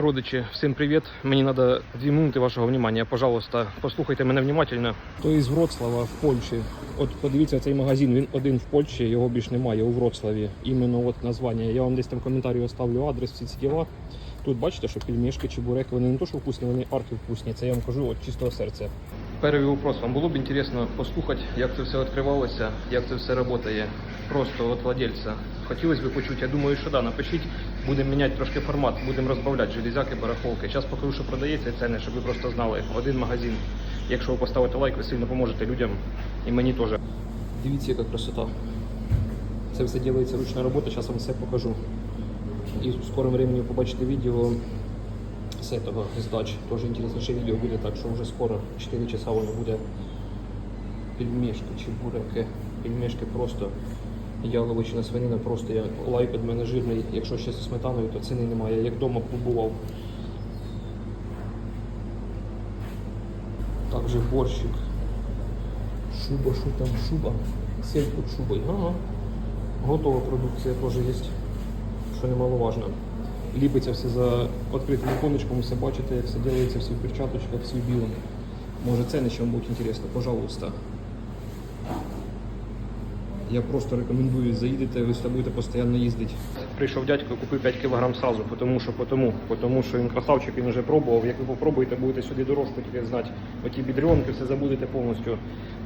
Родичі, всім привіт. Мені треба дві минути вашого внимання. Пожалуйста, послухайте мене внимательно. То із Вроцлава в Польщі. От подивіться цей магазин, він один в Польщі, його більш немає у Вроцлаві. Іменно от названня. Я вам десь там в коментарі оставлю адрес, всі ці діла. Тут бачите, що пельмешки, чебуреки, вони не то, що вкусні, вони арки вкусні. Це я вам кажу от чистого серця. Перший вопрос. Вам було б інтересно послухати, як це все відкривалося, як це все працює. Просто от владельця. Хотілося б почути, я думаю, що да, напишіть, будемо міняти трошки формат, будемо розбавляти железяки, барахолки. Зараз покажу, що продається ціни, щоб ви просто знали. Один магазин. Якщо ви поставите лайк, ви сильно поможете людям і мені теж. Дивіться, яка красота. Це все робиться ручна робота, зараз вам все покажу. І в скорому времени побачите відео этого, з дач. Тоже інтересніше відео буде, так що вже скоро, 4 часа воно буде пельмешки, чебуреки, пельмешки просто яловичина свинина, просто я лайк від мене жирний. Якщо ще зі сметаною, то ціни немає. Як вдома побував. Також борщик. Шуба, що там шуба? Сель під шубою. Ага. Готова продукція теж є, що немаловажно. Ліпиться все за відкритим віконечком, все бачите, як все робиться, всі в перчаточках, всі в білому. Може це що вам буде інтересно, пожалуйста. Я просто рекомендую, заїдете, ви сюди будете постійно їздити. Прийшов дядько, купив 5 кг сразу, тому що, потому, потому що він красавчик, він вже пробував. Як ви попробуєте, будете сюди дорожку тільки знати. Оті бідренки, все забудете повністю.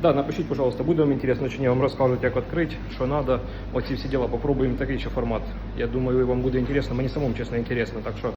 Да, напишіть, пожалуйста, буде вам інтересно чи ні, вам розкажуть, як відкрити, що треба. Оці всі діла попробуємо такий ще формат. Я думаю, вам буде інтересно, мені самому чесно інтересно. Так що